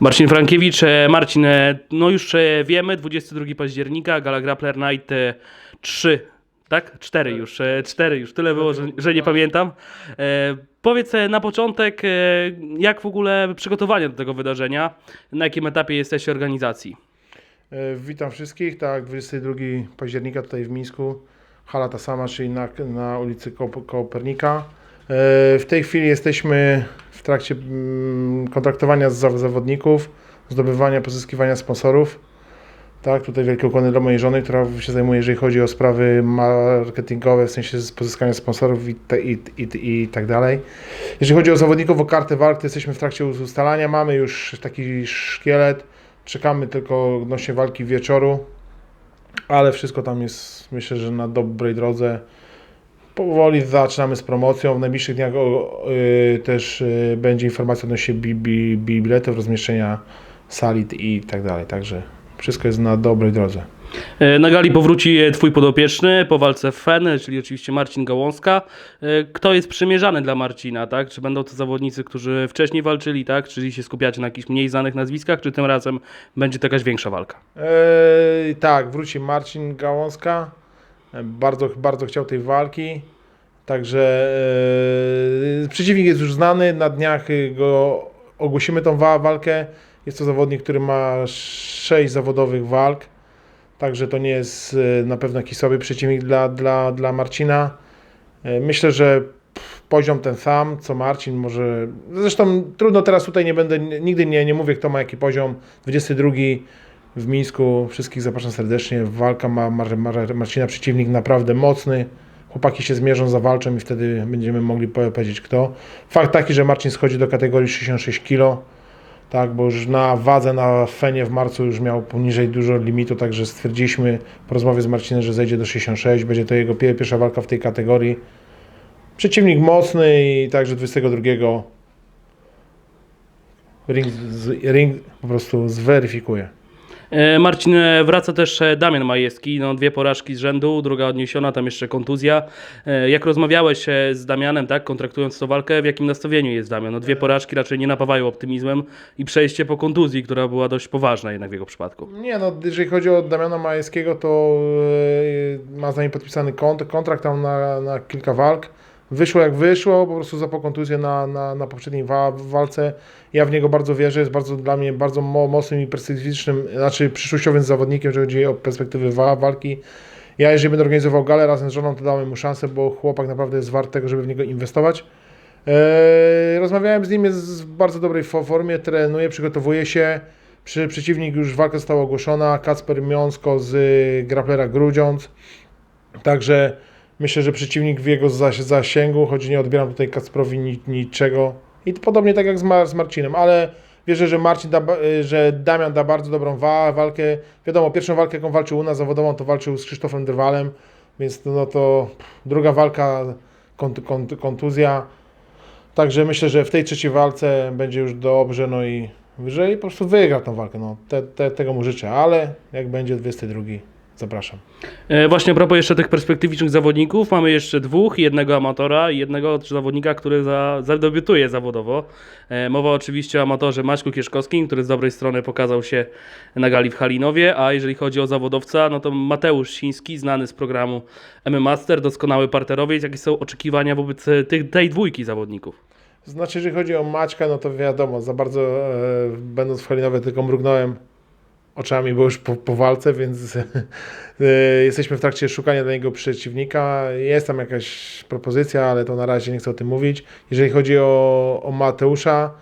Marcin Frankiewicz, e, Marcin, e, no już e, wiemy, 22 października, Gala Grappler Night e, 3, tak? 4 już, e, 4 już, tyle było, że, że nie pamiętam. Powiedz na początek, jak w ogóle przygotowania do tego wydarzenia, na jakim etapie jesteście organizacji? Witam wszystkich. Tak, 22 października tutaj w Mińsku. Hala ta sama, czyli na, na ulicy Ko- Kopernika. E, W tej chwili jesteśmy w trakcie mm, kontraktowania z zaw- zawodników, zdobywania, pozyskiwania sponsorów. Tak, tutaj wielkie ukłony dla mojej żony, która się zajmuje, jeżeli chodzi o sprawy marketingowe, w sensie pozyskania sponsorów i, te, i, i, i tak dalej. Jeżeli chodzi o zawodników, o kartę walk, jesteśmy w trakcie ustalania. Mamy już taki szkielet. Czekamy tylko odnośnie walki wieczoru, ale wszystko tam jest, myślę, że na dobrej drodze. Powoli zaczynamy z promocją. W najbliższych dniach o, y, też y, będzie informacja odnośnie bi, bi, bi, biletów, rozmieszczenia sali i tak dalej. Także wszystko jest na dobrej drodze. E, Na gali powróci e, twój podopieczny po walce FEN, czyli oczywiście Marcin Gałązka. E, Kto jest przymierzany dla Marcina, tak? Czy będą to zawodnicy, którzy wcześniej walczyli, tak? Czyli się skupiacie na jakichś mniej znanych nazwiskach, czy tym razem będzie to jakaś większa walka? Eee, tak, wróci Marcin Gałązka. E, Bardzo, bardzo chciał tej walki. Także e, przeciwnik jest już znany. Na dniach y, go ogłosimy tą wa- walkę. Jest to zawodnik, który ma 6 zawodowych walk. Także to nie jest e, na pewno jakiś słaby przeciwnik dla, dla, dla Marcina. E, Myślę, że poziom ten sam, co Marcin może. Zresztą trudno teraz tutaj nie będę, nigdy nie, nie mówię, kto ma jaki poziom. 22 w Mińsku. Wszystkich zapraszam serdecznie. Walka ma Mar Mar Marcina przeciwnik naprawdę mocny. Chłopaki się zmierzą, zawalczą i wtedy będziemy mogli powie- powiedzieć kto. Fakt taki, że Marcin schodzi do kategorii 66 kg. Tak, bo już na wadze na Fenie w marcu już miał poniżej dużo limitu, także stwierdziliśmy po rozmowie z Marcinem, że zejdzie do 66. Będzie to jego pie- pierwsza walka w tej kategorii. Przeciwnik mocny i także 22 ring, ring po prostu zweryfikuje. E, Marcin, e, wraca też e, Damian Majewski, no dwie porażki z rzędu, druga odniesiona, tam jeszcze kontuzja. Jak rozmawiałeś z Damianem, tak, kontraktując tą walkę, w jakim nastawieniu jest Damian? No dwie porażki raczej nie napawają optymizmem i przejście po kontuzji, która była dość poważna jednak w jego przypadku. Nie no, jeżeli chodzi o Damiana Majewskiego, to ma z nami podpisany kont kontrakt tam na, na kilka walk. Wyszło jak wyszło, po prostu zapał kontuzję na, na, na poprzedniej wa walce. Ja w niego bardzo wierzę, jest bardzo dla mnie bardzo mo mocnym i perspektywicznym, znaczy przyszłościowym zawodnikiem, jeżeli chodzi o perspektywy wa walki. Ja jeżeli będę organizował galę razem z żoną, to dałem mu szansę, bo chłopak naprawdę jest wart tego, żeby w niego inwestować. Eee, rozmawiałem z nim, jest w bardzo dobrej fo- formie, trenuje, przygotowuje się. Przy, przeciwnik już walka została ogłoszona, Kacper Miąsko z y, Grapplera Grudziądz. Także myślę, że przeciwnik w jego zas- zasięgu, choć nie odbieram tutaj Kacprowi ni, niczego. I podobnie tak jak z, Mar- z Marcinem, ale wierzę, że Marcin da, że Damian da bardzo dobrą wa- walkę. Wiadomo, pierwszą walkę, jaką walczył u nas zawodową, to walczył z Krzysztofem Drwalem, więc no to druga walka, kont, kont, kontuzja. Także myślę, że w tej trzeciej walce będzie już dobrze, no i że po prostu wygra tą walkę. No, te, te, tego mu życzę, ale jak będzie 22, zapraszam. E, Właśnie a propos jeszcze tych perspektywicznych zawodników, mamy jeszcze dwóch, jednego amatora i jednego zawodnika, który za, zadebiutuje zawodowo. E, Mowa oczywiście o amatorze Maćku Kieszkowskim, który z dobrej strony pokazał się na gali w Halinowie, a jeżeli chodzi o zawodowca, no to Mateusz Siński, znany z programu M Master, doskonały parterowiec. Jakie są oczekiwania wobec e, tych, tej dwójki zawodników? Znaczy, jeżeli chodzi o Maćka, no to wiadomo, za bardzo e, będąc w Halinowie tylko mrugnąłem oczami, bo już po, po walce, więc e, jesteśmy w trakcie szukania dla niego przeciwnika. Jest tam jakaś propozycja, ale to na razie nie chcę o tym mówić. Jeżeli chodzi o, o Mateusza,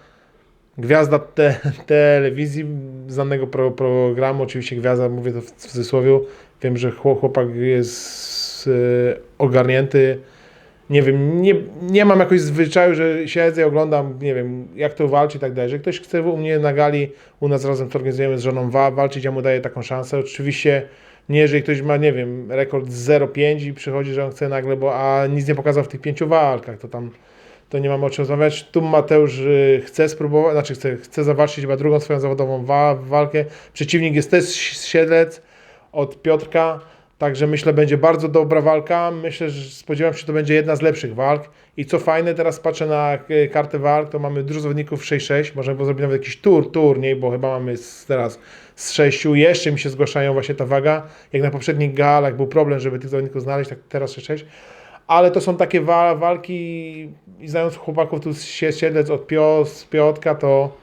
gwiazda te, telewizji, znanego pro, programu, oczywiście gwiazda, mówię to w cudzysłowie. Wiem, że chłop- chłopak jest e, ogarnięty. Nie wiem, nie, nie mam jakoś zwyczaju, że siedzę i oglądam, nie wiem, jak to walczy i tak dalej. Jeżeli ktoś chce u mnie na gali, u nas razem to organizujemy z żoną wa, walczyć, ja mu daję taką szansę. Oczywiście nie, jeżeli ktoś ma, nie wiem, rekord 0,5 i przychodzi, że on chce nagle, bo a nic nie pokazał w tych pięciu walkach, to tam to nie mamy o czym rozmawiać. Tu Mateusz y, chce spróbować, znaczy chce, chce zawalczyć chyba drugą swoją zawodową wa walkę. Przeciwnik jest też Siedlec od Piotrka. Także myślę, będzie bardzo dobra walka. Myślę, że spodziewam się, że to będzie jedna z lepszych walk. I co fajne, teraz patrzę na e, kartę walk, to mamy dużo zawodników 6-6. Możemy zrobić nawet jakiś tur, turniej, bo chyba mamy z, teraz z 6. Jeszcze mi się zgłaszają właśnie ta waga. Jak na poprzednich galach był problem, żeby tych zawodników znaleźć, tak teraz 6-6. Ale to są takie wa- walki i znając chłopaków tu z Sie- Siedlec od Pio, Piotka, to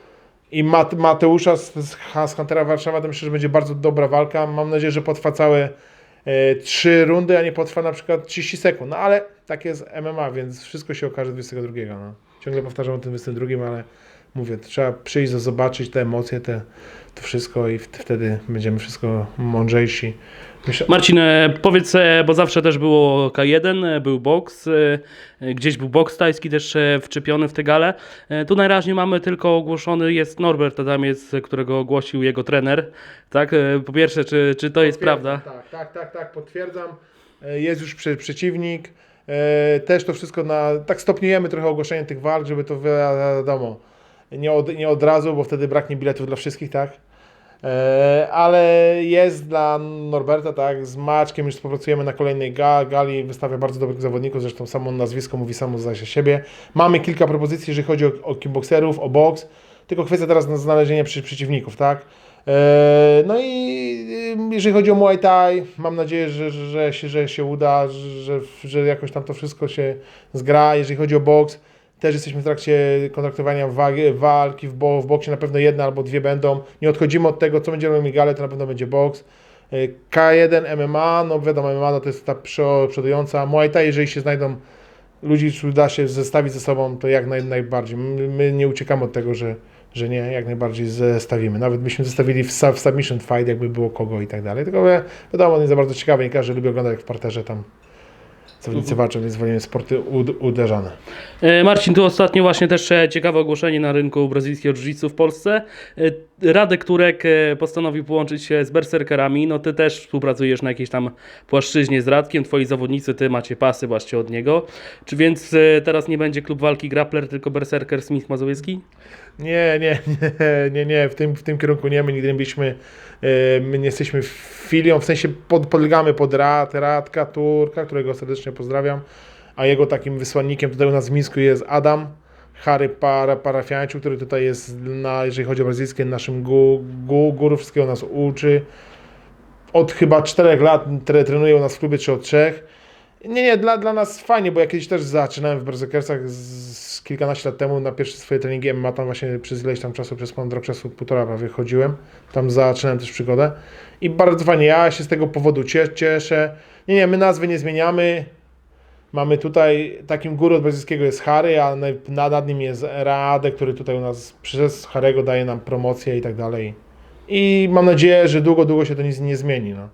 i Mat- Mateusza z, z, Huntera Warszawa, to myślę, że będzie bardzo dobra walka. Mam nadzieję, że potrwa całe trzy rundy, a nie potrwa na przykład 30 sekund. No ale tak jest MMA, więc wszystko się okaże 22. No. Ciągle powtarzam o tym 22, ale mówię, trzeba przyjść, zobaczyć te emocje, te, to wszystko i wtedy będziemy wszystko mądrzejsi. Myślę, Marcin, e, powiedz, e, bo zawsze też było K1, e, był boks, gdzieś był boks tajski też wczepiony w tę galę. E, Tu najraźniej mamy tylko ogłoszony jest Norbert Adamiec, którego ogłosił jego trener. Tak, po pierwsze, czy, czy to jest prawda? Tak, tak, tak, tak, potwierdzam. Jest już przy, przeciwnik. Też to wszystko na. Tak stopniujemy trochę ogłoszenie tych walk, żeby to wi- wiadomo. Nie od, nie od razu, bo wtedy braknie biletów dla wszystkich, tak? E, Ale jest dla Norberta, tak, z Maczkiem już współpracujemy na kolejnej ga- gali, wystawia bardzo dobrych zawodników, zresztą samo nazwisko mówi samo za siebie. Mamy kilka propozycji, jeżeli chodzi o, o kickboxerów, o boks, tylko kwestia teraz na znalezienie przy, przeciwników, tak? E, No i y, jeżeli chodzi o Muay Thai, mam nadzieję, że, że, się, że się uda, że, że jakoś tam to wszystko się zgra. Jeżeli chodzi o boks, też jesteśmy w trakcie kontraktowania walki w, bo, w boksie, na pewno jedna albo dwie będą. Nie odchodzimy od tego, co będziemy mieli galę, to na pewno będzie boks. E, K1 MMA, no wiadomo, MMA no to jest ta przo- przodująca. Muay Thai, jeżeli się znajdą ludzi, którzy da się zestawić ze sobą, to jak naj, najbardziej. My, my nie uciekamy od tego, że, że nie, jak najbardziej zestawimy. Nawet byśmy zestawili w, w submission fight, jakby było kogo i tak dalej. Tylko wi- wiadomo, nie za bardzo ciekawe, nie każdy lubi oglądać jak w parterze tam zawodnicy walczą, więc wolimy sporty ud, uderzane. Marcin, tu ostatnio właśnie też ciekawe ogłoszenie na rynku brazylijskiego jiu-jitsu w Polsce. E, Radek Turek e, postanowił połączyć się z berserkerami. No ty też współpracujesz na jakiejś tam płaszczyźnie z Radkiem. Twoi zawodnicy, ty macie pasy właśnie od niego. Czy więc e, teraz nie będzie klub walki grappler, tylko berserker Smith Mazowiecki? Nie, nie, nie, nie, nie, w tym, w tym kierunku nie, my nigdy nie byliśmy, e, my nie jesteśmy filią, w sensie pod, podlegamy pod Rad, Radka Turka, którego serdecznie pozdrawiam, a jego takim wysłannikiem tutaj u nas w Mińsku jest Adam, Harry para, Parafianciu, który tutaj jest, na, jeżeli chodzi o brazylijskie, naszym gu, gu, guru, wszystkiego nas uczy. Od chyba czterech lat tre, trenuje u nas w klubie, czy od trzech. Nie, nie, dla, dla nas fajnie, bo ja kiedyś też zaczynałem w Berserkersach z, z kilkanaście lat temu, na pierwsze swoje treningi MMA, tam właśnie przez ileś tam czasu, przez ponad rok czasu, półtora prawie chodziłem, tam zaczynałem też przygodę i bardzo fajnie, ja się z tego powodu cie, cieszę. Nie, nie, my nazwy nie zmieniamy, mamy tutaj, takim od brazylijskiego jest Harry, a na- nad nim jest Radek, który tutaj u nas przez Harego daje nam promocję i tak dalej. I mam nadzieję, że długo, długo się to nic nie zmieni, no.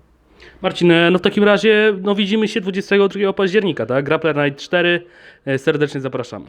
Marcin, e, no w takim razie no widzimy się 22 października, tak? Grappler Night 4. E, Serdecznie zapraszamy.